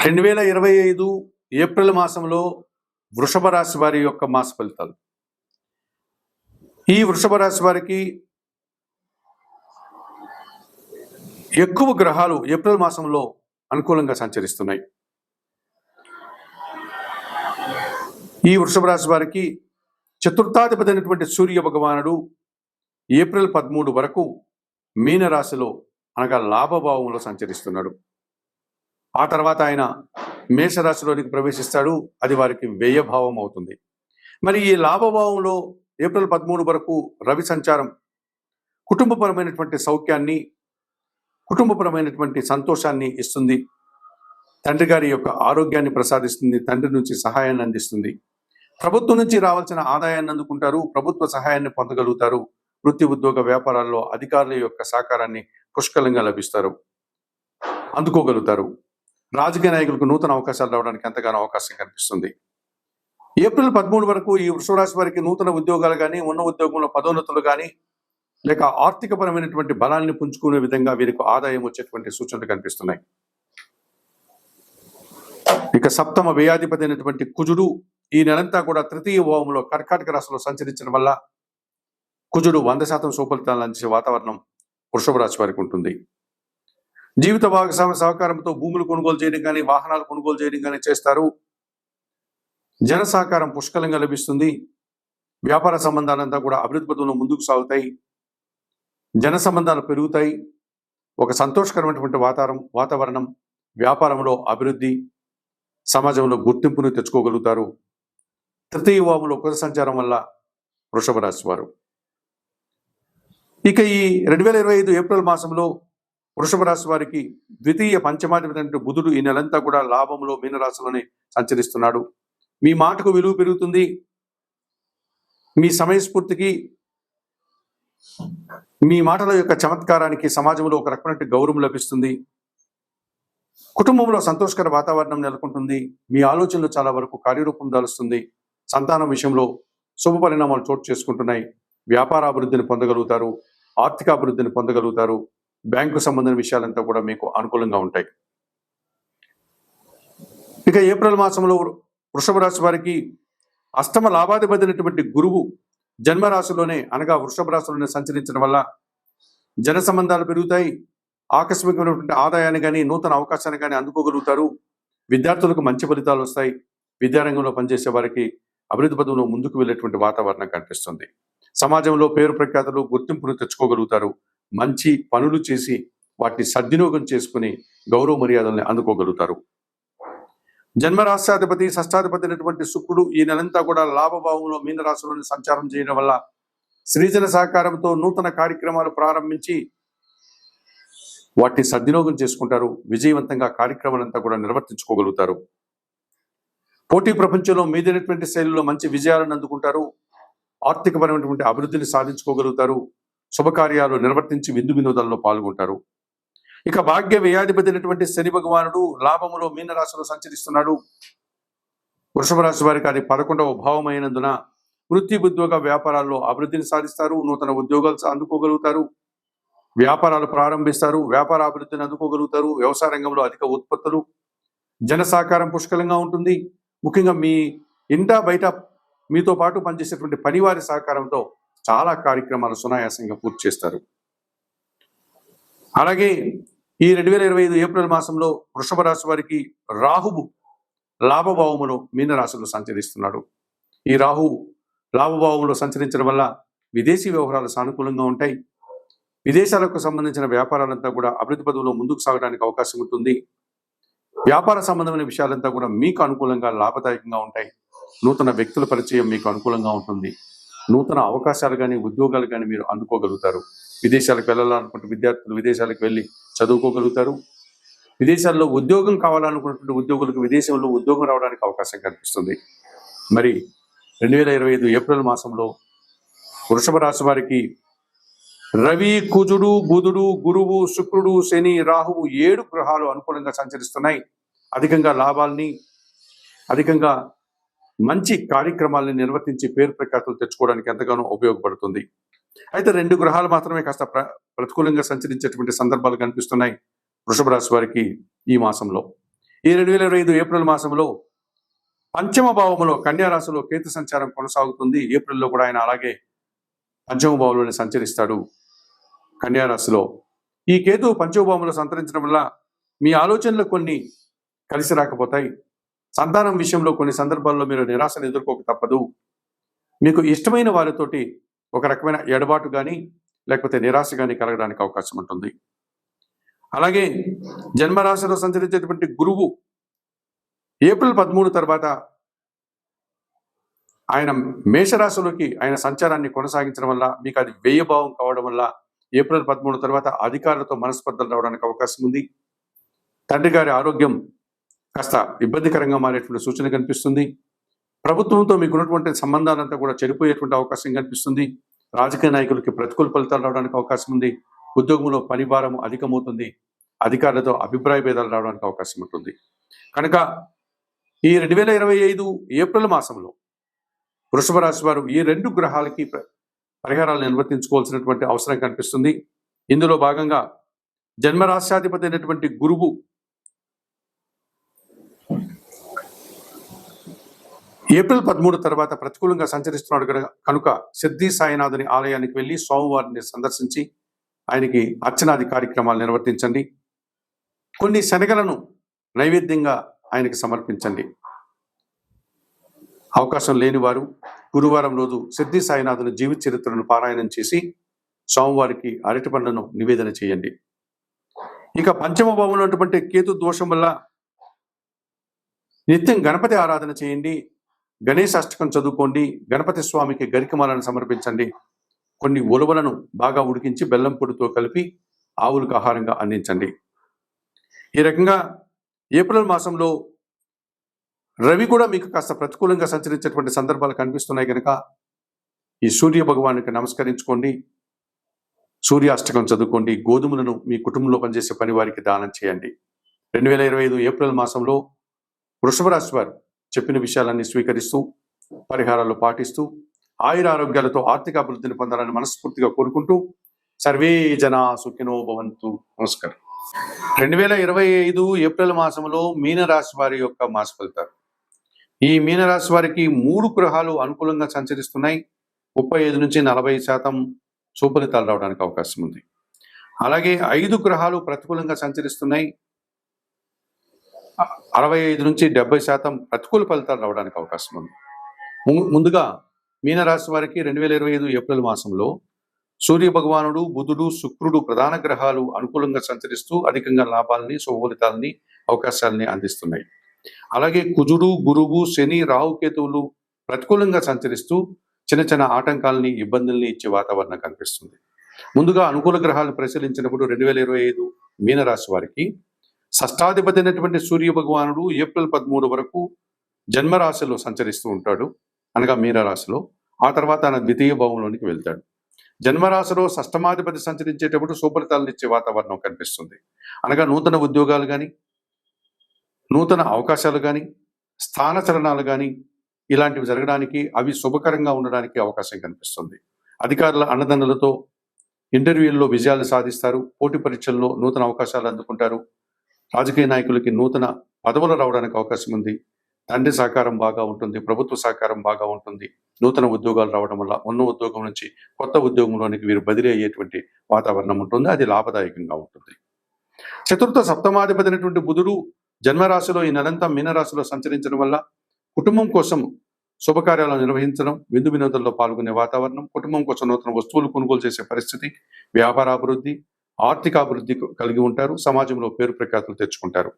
రెండు వేల ఇరవై ఐదు ఏప్రిల్ మాసంలో వృషభ రాశి వారి యొక్క మాస ఫలితాలు. ఈ వృషభ రాశి వారికి ఎక్కువ గ్రహాలు ఏప్రిల్ మాసంలో అనుకూలంగా సంచరిస్తున్నాయి. ఈ వృషభ రాశి వారికి చతుర్థాధిపతి అయినటువంటి సూర్య భగవానుడు ఏప్రిల్ పదమూడు వరకు మీనరాశిలో అనగా లాభభావంలో సంచరిస్తున్నాడు. ఆ తర్వాత ఆయన మేషరాశిలోనికి ప్రవేశిస్తాడు. అది వారికి వ్యయభావం అవుతుంది. మరి ఈ లాభభావంలో ఏప్రిల్ పదమూడు వరకు రవి సంచారం కుటుంబపరమైనటువంటి సౌఖ్యాన్ని కుటుంబపరమైనటువంటి సంతోషాన్ని ఇస్తుంది. తండ్రి గారి యొక్క ఆరోగ్యాన్ని ప్రసాదిస్తుంది. తండ్రి నుంచి సహాయాన్ని అందిస్తుంది. ప్రభుత్వం నుంచి రావాల్సిన ఆదాయాన్ని అందుకుంటారు. ప్రభుత్వ సహాయాన్ని పొందగలుగుతారు. వృత్తి ఉద్యోగ వ్యాపారాల్లో అధికారుల యొక్క సహకారాన్ని పుష్కలంగా లభిస్తారు. అందుకోగలుగుతారు. రాజకీయ నాయకులకు నూతన అవకాశాలు రావడానికి ఎంతగానో అవకాశం కనిపిస్తుంది. ఏప్రిల్ పదమూడు వరకు ఈ వృషభరాశి వారికి నూతన ఉద్యోగాలు కానీ ఉన్న ఉద్యోగంలో పదోన్నతులు కానీ లేక ఆర్థికపరమైనటువంటి బలాన్ని పుంజుకునే విధంగా వీరికి ఆదాయం వచ్చేటువంటి సూచనలు కనిపిస్తున్నాయి. ఇక సప్తమ వ్యయాధిపతి అయినటువంటి కుజుడు ఈ నెలంతా కూడా తృతీయ భావంలో కర్కాటక రాశిలో సంచరించడం వల్ల కుజుడు వంద శాతం సుఫలితాలను అందించే వాతావరణం వృషభ రాశి వారికి ఉంటుంది. జీవిత భాగస్వామి సహకారంతో భూములు కొనుగోలు చేయడం కానీ వాహనాలు కొనుగోలు చేయడం కానీ చేస్తారు. జన సహకారం పుష్కలంగా లభిస్తుంది. వ్యాపార సంబంధాలంతా కూడా అభివృద్ధి పథంలో ముందుకు సాగుతాయి. జన సంబంధాలు పెరుగుతాయి. ఒక సంతోషకరమైనటువంటి వాతావరణం వాతావరణం వ్యాపారంలో అభివృద్ధి సమాజంలో గుర్తింపును తెచ్చుకోగలుగుతారు. తృతీయ వాములో కుల సంచారం వల్ల వృషభ రాశి వారు. ఇక ఈ రెండు వేల ఇరవై ఐదు ఏప్రిల్ మాసంలో వృషభ రాశి వారికి ద్వితీయ పంచమాధిపతి బుధుడు ఈ నెలంతా కూడా లాభంలో మీనరాశిలోనే సంచరిస్తున్నాడు. మీ మాటకు విలువ పెరుగుతుంది. మీ సమయస్ఫూర్తికి మీ మాటల యొక్క చమత్కారానికి సమాజంలో ఒక రకమైన గౌరవం లభిస్తుంది. కుటుంబంలో సంతోషకర వాతావరణం నెలకొంటుంది. మీ ఆలోచనలు చాలా వరకు కార్యరూపం దాలుస్తుంది. సంతానం విషయంలో శుభ పరిణామాలు చోటు చేసుకుంటున్నాయి. వ్యాపార అభివృద్ధిని పొందగలుగుతారు. ఆర్థిక అభివృద్ధిని పొందగలుగుతారు. బ్యాంకు సంబంధించిన విషయాలంతా కూడా మీకు అనుకూలంగా ఉంటాయి. ఇక ఏప్రిల్ మాసంలో వృషభ రాశి వారికి అష్టమ లాభాధిపతి గురువు జన్మరాశిలోనే అనగా వృషభ రాశిలోనే సంచరించడం వల్ల జన సంబంధాలు పెరుగుతాయి. ఆకస్మికమైనటువంటి ఆదాయాన్ని కానీ నూతన అవకాశాన్ని కానీ అందుకోగలుగుతారు. విద్యార్థులకు మంచి ఫలితాలు వస్తాయి. విద్యారంగంలో పనిచేసే వారికి అభివృద్ధి పదంలో ముందుకు వెళ్ళేటువంటి వాతావరణం కనిపిస్తుంది. సమాజంలో పేరు ప్రఖ్యాతలు గుర్తింపును తెచ్చుకోగలుగుతారు. మంచి పనులు చేసి వాటిని సద్వినియోగం చేసుకుని గౌరవ మర్యాదల్ని అందుకోగలుగుతారు. జన్మరాష్ట్రాధిపతి షష్టాధిపతి అయినటువంటి శుక్రుడు ఈ నెలంతా కూడా లాభభావంలో మీనరాశిలోని సంచారం చేయడం వల్ల సృజన సహకారంతో నూతన కార్యక్రమాలు ప్రారంభించి వాటిని సద్వినియోగం చేసుకుంటారు. విజయవంతంగా కార్యక్రమాలంతా కూడా నిర్వర్తించుకోగలుగుతారు. పోటీ ప్రపంచంలో మీదైనటువంటి శైలిలో మంచి విజయాలను అందుకుంటారు. ఆర్థికపరమైనటువంటి అభివృద్ధిని సాధించుకోగలుగుతారు. శుభకార్యాలు నిర్వర్తించి విందు వినోదాల్లో పాల్గొంటారు. ఇక భాగ్య వ్యయాధిపతి అయినటువంటి శని భగవానుడు లాభములో మీనరాశిలో సంచరిస్తున్నాడు. వృషభ రాశి వారికి అది పదకొండవ భావం అయినందున వృత్తి ఉద్యోగ వ్యాపారాల్లో అభివృద్ధిని సాధిస్తారు నూతన ఉద్యోగాలు అందుకోగలుగుతారు. వ్యాపారాలు ప్రారంభిస్తారు వ్యాపార అభివృద్ధిని అందుకోగలుగుతారు వ్యవసాయ రంగంలో అధిక ఉత్పత్తులు జన సహకారం పుష్కలంగా ఉంటుంది. ముఖ్యంగా మీ ఇంటా బయట మీతో పాటు పనిచేసేటువంటి పనివారి సహకారంతో చాలా కార్యక్రమాలు సునాయాసంగా పూర్తి చేస్తారు. అలాగే ఈ రెండు వేల ఇరవై ఐదు ఏప్రిల్ మాసంలో వృషభ రాశి వారికి రాహువు లాభభావములో మీనరాశిలో సంచరిస్తున్నాడు. ఈ రాహువు లాభభావంలో సంచరించడం వల్ల విదేశీ వ్యవహారాలు సానుకూలంగా ఉంటాయి. విదేశాలకు సంబంధించిన వ్యాపారాలంతా కూడా అభివృద్ధి పదవిలో ముందుకు సాగడానికి అవకాశం ఉంటుంది. వ్యాపార సంబంధమైన విషయాలంతా కూడా మీకు అనుకూలంగా లాభదాయకంగా ఉంటాయి. నూతన వ్యక్తుల పరిచయం మీకు అనుకూలంగా ఉంటుంది. నూతన అవకాశాలు కానీ ఉద్యోగాలు కానీ మీరు అందుకోగలుగుతారు. విదేశాలకు వెళ్ళాలనుకుంటే విద్యార్థులు విదేశాలకు వెళ్ళి చదువుకోగలుగుతారు. విదేశాల్లో ఉద్యోగం కావాలనుకున్నటువంటి ఉద్యోగులకు విదేశంలో ఉద్యోగం రావడానికి అవకాశం కనిపిస్తుంది మరి రెండు వేల ఇరవై ఐదు ఏప్రిల్ మాసంలో వృషభ రాశి వారికి రవి కుజుడు బుధుడు గురువు శుక్రుడు శని రాహువు ఏడు గ్రహాలు అనుకూలంగా సంచరిస్తున్నాయి. అధికంగా లాభాల్ని అధికంగా మంచి కార్యక్రమాలను నిర్వర్తించి పేరు ప్రఖ్యాతులు తెచ్చుకోవడానికి ఎంతగానో ఉపయోగపడుతుంది. అయితే రెండు గ్రహాలు మాత్రమే కాస్త ప్ర ప్రతికూలంగా సంచరించేటువంటి సందర్భాలు కనిపిస్తున్నాయి వృషభ రాశి వారికి ఈ మాసంలో. ఈ రెండు వేల ఇరవై ఐదు ఏప్రిల్ మాసంలో పంచమ భావంలో కన్యారాశిలో కేతు సంచారం కొనసాగుతుంది. ఏప్రిల్లో కూడా ఆయన అలాగే పంచమ భావంలోనే సంచరిస్తాడు కన్యారాశిలో ఈ కేతు పంచమ భావంలో సంతరించడం వల్ల మీ ఆలోచనలు కొన్ని కలిసి రాకపోతాయి. సంతానం విషయంలో కొన్ని సందర్భాల్లో మీరు నిరాశను ఎదుర్కోక తప్పదు. మీకు ఇష్టమైన వారితోటి ఒక రకమైన ఎడబాటు కానీ లేకపోతే నిరాశ కానీ కలగడానికి అవకాశం ఉంటుంది. అలాగే జన్మరాశిలో సంచరించేటువంటి గురువు ఏప్రిల్ పదమూడు తర్వాత ఆయన మేషరాశిలోకి ఆయన సంచారాన్ని కొనసాగించడం వల్ల మీకు అది వ్యయభావం కావడం వల్ల ఏప్రిల్ పదమూడు తర్వాత అధికారులతో మనస్పర్ధలు రావడానికి అవకాశం ఉంది. తండ్రి గారి ఆరోగ్యం కాస్త ఇబ్బందికరంగా మారేటువంటి సూచన కనిపిస్తుంది. ప్రభుత్వంతో మీకు ఉన్నటువంటి సంబంధాలంతా కూడా చెడిపోయేటువంటి అవకాశం కనిపిస్తుంది. రాజకీయ నాయకులకి ప్రతికూల ఫలితాలు రావడానికి అవకాశం ఉంది. ఉద్యోగంలో పనిభారం అధికమవుతుంది. అధికారులతో అభిప్రాయ భేదాలు రావడానికి అవకాశం ఉంటుంది. కనుక ఈ రెండు వేల ఇరవై ఐదు ఏప్రిల్ మాసంలో వృషభ రాశి వారు ఈ రెండు గ్రహాలకి పరిహారాలను పరిహారాలు నిర్వర్తించుకోవాల్సినటువంటి అవసరం కనిపిస్తుంది. ఇందులో భాగంగా జన్మరాశ్యాధిపతి అయినటువంటి గురువు ఏప్రిల్ పదమూడు తర్వాత ప్రతికూలంగా సంచరిస్తున్నాడు కనుక కనుక సిద్ధి సాయినాథుని ఆలయానికి వెళ్ళి స్వామివారిని సందర్శించి ఆయనకి అర్చనాది కార్యక్రమాలు నిర్వర్తించండి. కొన్ని శనగలను నైవేద్యంగా ఆయనకి సమర్పించండి. అవకాశం లేని వారు గురువారం రోజు సిద్ధి సాయినాథుని జీవిత చరిత్రను పారాయణం చేసి స్వామివారికి అరటి పండ్లను నివేదన చేయండి. ఇక పంచమ భావంలో ఉన్నటువంటి కేతు దోషం వల్ల నిత్యం గణపతి ఆరాధన చేయండి. గణేష్ అష్టకం చదువుకోండి గణపతి స్వామికి గరికమాలను సమర్పించండి. కొన్ని ఉలవలను బాగా ఉడికించి బెల్లం పొడితో కలిపి ఆవులకు ఆహారంగా అందించండి. ఈ రకంగా ఏప్రిల్ మాసంలో రవి కూడా మీకు కాస్త ప్రతికూలంగా సంచరించేటువంటి సందర్భాలు కనిపిస్తున్నాయి కనుక ఈ సూర్య భగవానికి నమస్కరించుకోండి. సూర్యాష్టకం చదువుకోండి గోధుమలను మీ కుటుంబంలో పనిచేసే పని వారికి దానం చేయండి. రెండు వేల ఇరవై ఐదు ఏప్రిల్ మాసంలో వృషభ రాశి వారు చెప్పిన విషయాలన్నీ స్వీకరిస్తూ పరిహారాలు పాటిస్తూ ఆయుర ఆరోగ్యాలతో ఆర్థిక అభివృద్ధిని పొందాలని మనస్ఫూర్తిగా కోరుకుంటూ సర్వే జన సుఖినో భవంతు. నమస్కారం. రెండు వేల ఇరవై ఐదు ఏప్రిల్ మాసంలో మీనరాశి వారి యొక్క మాస ఫలితాలు. ఈ మీనరాశి వారికి మూడు గ్రహాలు అనుకూలంగా సంచరిస్తున్నాయి. ముప్పై ఐదు నుంచి నలభై శాతం సుఫలితాలు రావడానికి అవకాశం ఉంది. అలాగే ఐదు గ్రహాలు ప్రతికూలంగా సంచరిస్తున్నాయి. అరవై ఐదు నుంచి డెబ్బై శాతం ప్రతికూల ఫలితాలు రావడానికి అవకాశం ఉంది. ముందుగా మీనరాశి వారికి రెండు వేల ఇరవై ఐదు ఏప్రిల్ మాసంలో సూర్య భగవానుడు బుధుడు శుక్రుడు ప్రధాన గ్రహాలు అనుకూలంగా సంచరిస్తూ అధికంగా లాభాలని శుభఫలితాలని అవకాశాలని అందిస్తున్నాయి. అలాగే కుజుడు గురువు శని రాహుకేతువులు ప్రతికూలంగా సంచరిస్తూ చిన్న చిన్న ఆటంకాలని ఇబ్బందుల్ని ఇచ్చే వాతావరణం కనిపిస్తుంది. ముందుగా అనుకూల గ్రహాలను పరిశీలించినప్పుడు రెండు వేల ఇరవై ఐదు మీనరాశి వారికి షష్టాధిపతి అయినటువంటి సూర్య భగవానుడు ఏప్రిల్ పదమూడు వరకు జన్మరాశిలో సంచరిస్తూ ఉంటాడు అనగా మీనరాశిలో. ఆ తర్వాత ఆయన ద్వితీయ భావంలోనికి వెళ్తాడు. జన్మరాశిలో షష్టమాధిపతి సంచరించేటప్పుడు సుఫలితాలను ఇచ్చే వాతావరణం కనిపిస్తుంది. అనగా నూతన ఉద్యోగాలు కానీ నూతన అవకాశాలు కానీ స్థానచలనాలు కానీ ఇలాంటివి జరగడానికి అవి శుభకరంగా ఉండడానికి అవకాశం కనిపిస్తుంది. అధికారుల అన్నదండలతో ఇంటర్వ్యూల్లో విజయాలు సాధిస్తారు పోటీ పరీక్షల్లో నూతన అవకాశాలు అందుకుంటారు. రాజకీయ నాయకులకి నూతన పదవులు రావడానికి అవకాశం ఉంది. తండ్రి సహకారం బాగా ఉంటుంది ప్రభుత్వ సహకారం బాగా ఉంటుంది. నూతన ఉద్యోగాలు రావడం వల్ల ఉన్న ఉద్యోగం నుంచి కొత్త ఉద్యోగంలోనికి వీరు బదిలీ అయ్యేటువంటి వాతావరణం ఉంటుంది. అది లాభదాయకంగా ఉంటుంది. చతుర్థ సప్తమాధిపతి అయినటువంటి బుధుడు జన్మరాశిలో ఈ నెలంతా మీనరాశిలో సంచరించడం వల్ల కుటుంబం కోసం శుభకార్యాలు నిర్వహించడం విందు వినోదంలో పాల్గొనే వాతావరణం కుటుంబం కోసం నూతన వస్తువులు కొనుగోలు చేసే పరిస్థితి వ్యాపార అభివృద్ధి ఆర్థిక అభివృద్ధి కలిగి ఉంటారు సమాజంలో పేరు ప్రఖ్యాతులు తెచ్చుకుంటారు.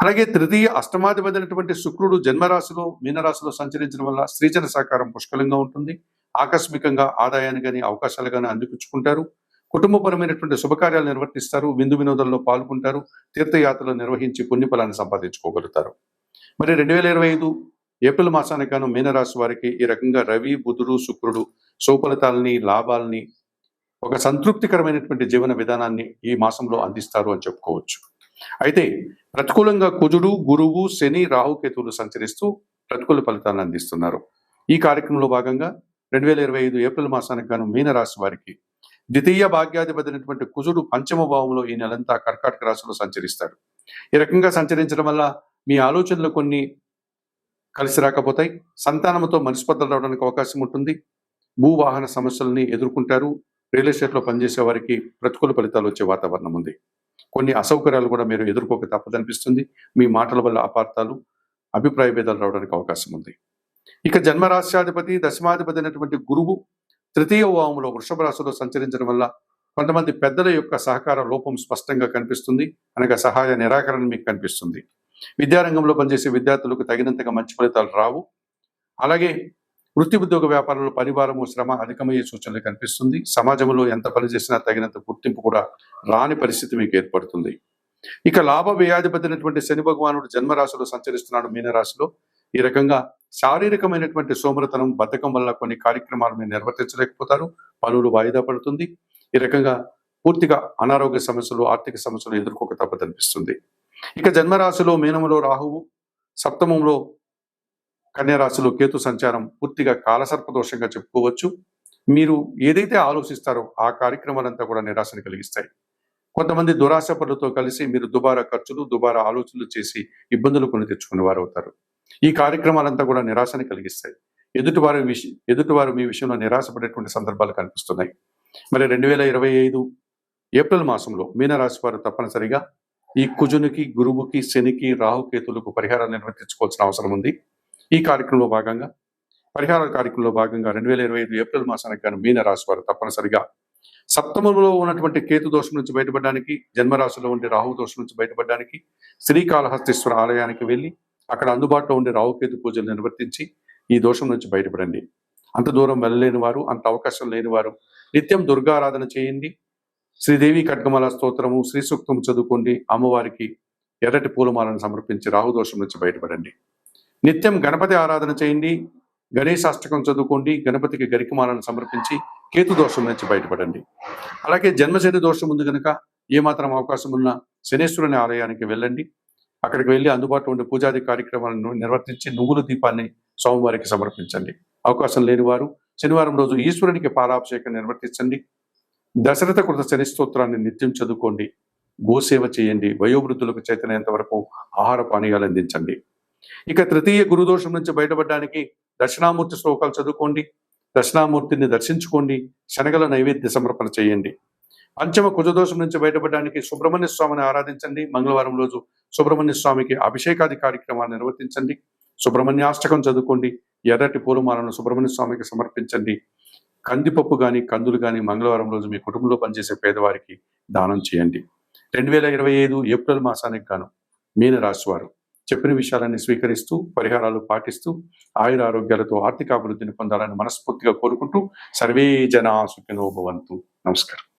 అలాగే తృతీయ అష్టమాధిపతి శుక్రుడు జన్మరాశిలో మీనరాశిలో సంచరించడం వల్ల స్త్రీజన సహకారం పుష్కలంగా ఉంటుంది. ఆకస్మికంగా ఆదాయాన్ని కానీ అవకాశాలు కానీ అందిపుచ్చుకుంటారు. కుటుంబపరమైనటువంటి శుభకార్యాలు నిర్వర్తిస్తారు విందు వినోదంలో పాల్గొంటారు తీర్థయాత్రలు నిర్వహించి పుణ్యఫలాన్ని సంపాదించుకోగలుగుతారు. మరి రెండు వేల ఇరవై ఐదు ఏప్రిల్ మాసానికి గాను మీనరాశి వారికి ఈ రకంగా రవి బుధుడు శుక్రుడు సుఫలితాలని లాభాలని ఒక సంతృప్తికరమైనటువంటి జీవన విధానాన్ని ఈ మాసంలో అందిస్తారు అని చెప్పుకోవచ్చు. అయితే ప్రతికూలంగా కుజుడు గురువు శని రాహుకేతువులు సంచరిస్తూ ప్రతికూల ఫలితాలను అందిస్తున్నారు. ఈ కార్యక్రమంలో భాగంగా రెండు వేల ఇరవై ఐదు ఏప్రిల్ మాసానికి గాను మీనరాశి వారికి ద్వితీయ భాగ్యాధిపతినటువంటి కుజుడు పంచమ భావంలో ఈ నెలంతా కర్కాటక రాశిలో సంచరిస్తాడు. ఈ రకంగా సంచరించడం వల్ల మీ ఆలోచనలు కొన్ని కలిసి రాకపోతాయి. సంతానంతో మనస్పర్ధలు రావడానికి అవకాశం ఉంటుంది. భూవాహన సమస్యలని ఎదుర్కొంటారు. రియల్ ఎస్టేట్లో పనిచేసే వారికి ప్రతికూల ఫలితాలు వచ్చే వాతావరణం ఉంది. కొన్ని అసౌకర్యాలు కూడా మీరు ఎదుర్కోక తప్పదనిపిస్తుంది. మీ మాటల వల్ల అపార్థాలు అభిప్రాయ భేదాలు రావడానికి అవకాశం ఉంది. ఇక జన్మరాశ్యాధిపతి దశమాధిపతి అయినటువంటి గురువు తృతీయ వాములో వృషభ రాశిలో సంచరించడం వల్ల కొంతమంది పెద్దల యొక్క సహకార లోపం స్పష్టంగా కనిపిస్తుంది. అనగా సహాయ నిరాకరణ మీకు కనిపిస్తుంది. విద్యారంగంలో పనిచేసే విద్యార్థులకు తగినంతగా మంచి ఫలితాలు రావు. అలాగే వృత్తి ఉద్యోగ వ్యాపారంలో పరివారము శ్రమ అధికమయ్యే సూచనలు కనిపిస్తుంది. సమాజంలో ఎంత పని చేసినా తగినంత గుర్తింపు కూడా రాని పరిస్థితి మీకు ఏర్పడుతుంది. ఇక లాభ వ్యయాధిపతినటువంటి శని భగవానుడు జన్మరాశిలో సంచరిస్తున్నాడు మీనరాశిలో. ఈ రకంగా శారీరకమైనటువంటి సోమరతనం బద్ధకం వల్ల కొన్ని కార్యక్రమాలు మీరు నిర్వర్తించలేకపోతారు. పనులు వాయిదా పడుతుంది. ఈ రకంగా పూర్తిగా అనారోగ్య సమస్యలు ఆర్థిక సమస్యలు ఎదుర్కోక తప్పదనిపిస్తుంది. ఇక జన్మరాశిలో మీనములో రాహువు సప్తమంలో కన్యరాశిలో కేతు సంచారం పూర్తిగా కాలసర్పదోషంగా చెప్పుకోవచ్చు. మీరు ఏదైతే ఆలోచిస్తారో ఆ కార్యక్రమాలంతా కూడా నిరాశను కలిగిస్తాయి. కొంతమంది దురాశ పనులతో కలిసి మీరు దుబారా ఖర్చులు దుబారా ఆలోచనలు చేసి ఇబ్బందులు కొని తెచ్చుకునే వారు అవుతారు ఈ కార్యక్రమాలంతా కూడా నిరాశని కలిగిస్తాయి. ఎదుటివారు విషయం ఎదుటివారు మీ విషయంలో నిరాశపడేటువంటి సందర్భాలు కనిపిస్తున్నాయి. మరి రెండు వేల ఇరవై ఐదు ఏప్రిల్ మాసంలో మీనరాశి వారు తప్పనిసరిగా ఈ కుజునికి గురువుకి శనికి రాహుకేతులకు పరిహారాలు నిర్వర్తించుకోవాల్సిన అవసరం ఉంది. ఈ కార్యక్రమంలో భాగంగా పరిహార కార్యక్రమంలో భాగంగా రెండు వేల ఇరవై ఐదు ఏప్రిల్ మాసానికి గాను మీనరాశి వారు తప్పనిసరిగా సప్తమంలో ఉన్నటువంటి కేతు దోషం నుంచి బయటపడడానికి జన్మరాశిలో ఉండే రాహు దోషం నుంచి బయటపడడానికి శ్రీకాళహస్తీశ్వర ఆలయానికి వెళ్ళి అక్కడ అందుబాటులో ఉండే రాహుకేతు పూజలు నిర్వర్తించి ఈ దోషం నుంచి బయటపడండి. అంత దూరం వెళ్ళలేని వారు అంత అవకాశం లేని వారు నిత్యం దుర్గారాధన చేయండి. శ్రీదేవి కడ్గమల స్తోత్రము శ్రీ సూక్తం చదువుకోండి. అమ్మవారికి ఎర్రటి పూలమాలను సమర్పించి రాహుదోషం నుంచి బయటపడండి. నిత్యం గణపతి ఆరాధన చేయండి గణేశాష్టకం చదువుకోండి గణపతికి గరికమాలను సమర్పించి కేతు దోషం నుంచి బయటపడండి. అలాగే జన్మశని దోషం ఉంది కనుక ఏమాత్రం అవకాశం ఉన్న శనేశ్వరుని ఆలయానికి వెళ్ళండి. అక్కడికి వెళ్ళి అందుబాటులో ఉండే పూజాది కార్యక్రమాలను నిర్వర్తించి నువ్వుల దీపాన్ని స్వామివారికి సమర్పించండి. అవకాశం లేని వారు శనివారం రోజు ఈశ్వరునికి పాలాభిషేకం నిర్వర్తించండి. దశరథ కృత శని స్తోత్రాన్ని నిత్యం చదువుకోండి. గోసేవ చేయండి. వయోవృద్ధులకు చైతన్యంత వరకు ఆహార పానీయాలు అందించండి. ఇక తృతీయ గురుదోషం నుంచి బయటపడడానికి దక్షిణామూర్తి శ్లోకాలు చదువుకోండి. దక్షిణామూర్తిని దర్శించుకోండి. శనగల నైవేద్య సమర్పణ చేయండి. పంచమ కుజదోషం నుంచి బయటపడడానికి సుబ్రహ్మణ్య స్వామిని ఆరాధించండి. మంగళవారం రోజు సుబ్రహ్మణ్య స్వామికి అభిషేకాది కార్యక్రమాన్ని నిర్వర్తించండి. సుబ్రహ్మణ్యాష్టకం చదువుకోండి. ఎర్రటి పూలమాలను సుబ్రహ్మణ్య స్వామికి సమర్పించండి. కందిపప్పు కానీ కందులు కానీ మంగళవారం రోజు మీ కుటుంబంలో పనిచేసే పేదవారికి దానం చేయండి. రెండు వేల ఇరవై ఐదు ఏప్రిల్ మాసానికి గాను మీన రాశి వారు చెప్పిన విషయాలన్నీ స్వీకరిస్తూ పరిహారాలు పాటిస్తూ ఆయుర ఆరోగ్యాలతో ఆర్థిక అభివృద్ధిని పొందాలని మనస్ఫూర్తిగా కోరుకుంటూ సర్వే జనా సుఖినోభవంతు నమస్కారం.